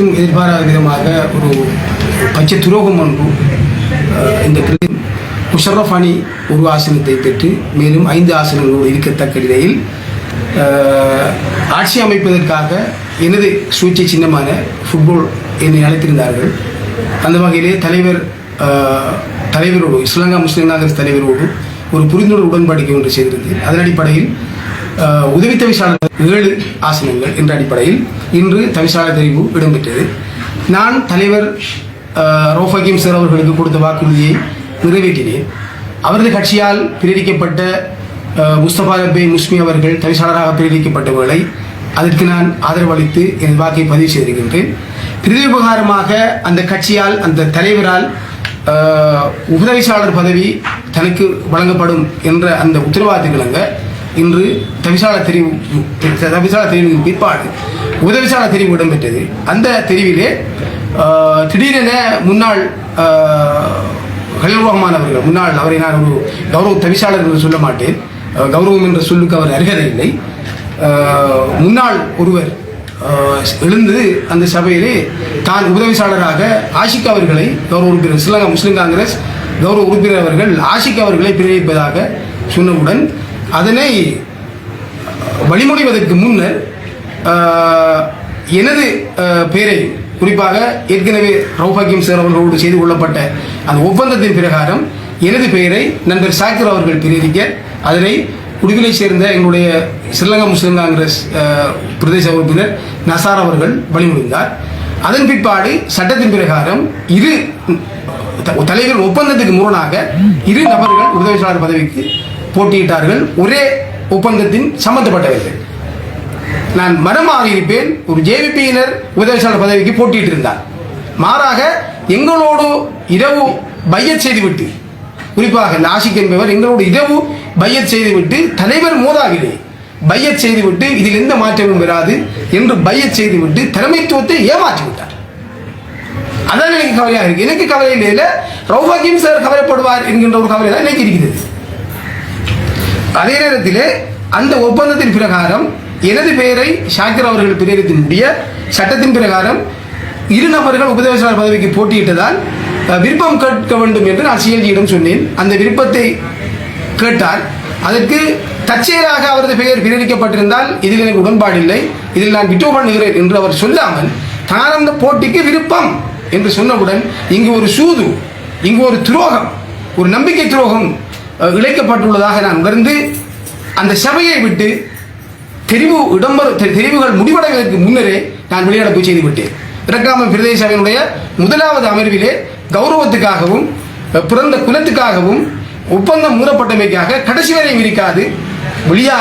எதிர்பாராத விதமாக ஒரு பச்சை துரோகம் ஒன்று இந்த முஷரஃப் அணி ஒரு ஆசனத்தை பெற்று மேலும் ஐந்து ஆசனங்களோடு இருக்கத்தக்க நிலையில் ஆட்சி அமைப்பதற்காக எனது சூழ்ச்சி சின்னமான ஃபுட்பால் என்னை அழைத்திருந்தார்கள். அந்த வகையிலே தலைவர் தலைவரோடு ஸ்ரீலங்கா முஸ்லீம் காங்கிரஸ் தலைவரோடு ஒரு புரிந்துணர்வு உடன்படிக்கை ஒன்று செய்திருந்தேன். அதன் அடிப்படையில் உதவி தவிசாளர் ஏழு ஆசனங்கள் என்ற அடிப்படையில் இன்று தவிசாளர் தெரிவு இடம்பெற்றது. நான் தலைவர் ரோஃபகிம் சார் அவர்களுக்கு கொடுத்த வாக்குறுதியை நிறைவேற்றினேன். அவரது கட்சியால் பிரேரிக்கப்பட்ட முஸ்தபா ரப்பே முஸ்மி அவர்கள் தவிசாளராக பிரேரிக்கப்பட்ட வேளை அதற்கு நான் ஆதரவு அளித்து என் வாக்கை பதிவு செய்திருக்கின்றேன். பிரதிபகாரமாக அந்த கட்சியால் அந்த தலைவரால் உபதவிசாளர் பதவி தனக்கு வழங்கப்படும் என்ற அந்த உத்தரவாதத்திற்கிணங்க இன்று தவிசால தெரிவு தவிசால தெரிவின் பிற்பாடு உதவிசால தெரிவு இடம்பெற்றது. அந்த தெரிவிலே திடீரென முன்னாள் அஹ், ரஹ்மான் அவர்கள் முன்னாள் அவரை நான் ஒரு கௌரவ தவிசாளர் என்று சொல்ல மாட்டேன். கௌரவம் என்ற சொல்லுக்கு அவர் அருகதை இல்லை. முன்னாள் ஒருவர் எழுந்து அந்த சபையிலே தான் உதவிசாளராக ஆஷிக் அவர்களை கௌரவ உறுப்பினர் ஸ்ரீலங்கா முஸ்லீம் காங்கிரஸ் கௌரவ உறுப்பினர் அவர்கள் ஆஷிக் அவர்களை பிரிவிப்பதாக சொன்னவுடன் அதனை வழிமுடிவதற்கு முன்னர் எனது பேரை பெயரை குறிப்பாக ஏற்கனவே ரவுபாக்கியம் சார் அவர்களோடு செய்து கொள்ளப்பட்ட அந்த ஒப்பந்தத்தின் பிரகாரம் எனது பெயரை நண்பர் சாக்கிர் அவர்கள் பிரேரிக்க அதனை குடிவிலை சேர்ந்த எங்களுடைய ஸ்ரீலங்கா முஸ்லிம் காங்கிரஸ் பிரதேச உறுப்பினர் நசார் அவர்கள் வழிமொழிந்தார் அதன் பிற்பாடு சட்டத்தின் பிரகாரம் இரு த- தலைவர் ஒப்பந்தத்துக்கு முரணாக இரு நபர்கள் உதவியாளர் பதவிக்கு போட்டியிட்டார்கள். ஒரே ஒப்பந்தத்தின் சம்பந்தப்பட்டவர்கள். நான் மனம் இருப்பேன். ஒரு ஜேவிபியினர் உதவியாளர் பதவிக்கு போட்டியிட்டு இருந்தார் மாறாக எங்களோடு இரவு பையச் செய்துவிட்டு குறிப்பாக நாசிக் என்பவர் எங்களோடு இரவு பையச் செய்துவிட்டு தலைவர் மோதாவிலே பையச் செய்துவிட்டு இதில் எந்த மாற்றமும் வராது என்று பையச் செய்துவிட்டு தலைமைத்துவத்தை ஏமாற்றி விட்டார் அதான் எனக்கு கவலையாக இருக்கு. எனக்கு கவலை இல்லை ரவுபாக்கியம் சார் கவலைப்படுவார் என்கின்ற ஒரு கவலை தான் எனக்கு இருக்கிறது. அதே நேரத்திலே அந்த ஒப்பந்தத்தின் பிரகாரம் எனது பெயரை ஷாக்கிர் அவர்கள் பிரேரித்து முடிய சட்டத்தின் பிரகாரம் இரு நபர்கள் உபதேசாளர் பதவிக்கு போட்டியிட்டதால் விருப்பம் கேட்க வேண்டும் என்று நான் சிஎல்ஜியிடம் சொன்னேன். அந்த விருப்பத்தை கேட்டால் அதற்கு தற்செயலாக அவரது பெயர் பிரேரிக்கப்பட்டிருந்தால் இதில் எனக்கு உடன்பாடு இல்லை. இதில் நான் விட்டு பண்ணுகிறேன் என்று அவர் சொல்லாமல் தான் அந்த போட்டிக்கு விருப்பம் என்று சொன்னவுடன் இங்கு ஒரு சூது இங்கு ஒரு துரோகம் ஒரு நம்பிக்கை துரோகம் இழைக்கப்பட்டுள்ளதாக நான் உணர்ந்து அந்த சபையை விட்டு தெரிவு இடம்பெற தெரிவுகள் முடிவடைவதற்கு முன்னரே நான் வெளிநடப்பு செய்து விட்டேன் இரக்காம பிரதேச சபையினுடைய முதலாவது அமர்விலே கௌரவத்துக்காகவும் பிறந்த குலத்துக்காகவும் ஒப்பந்தம் மூடப்பட்டமைக்காக கடைசி வரை இருக்காது வெளியா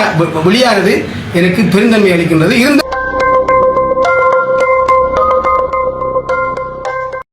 வெளியானது எனக்கு பெருந்தன்மை அளிக்கின்றது. இருந்த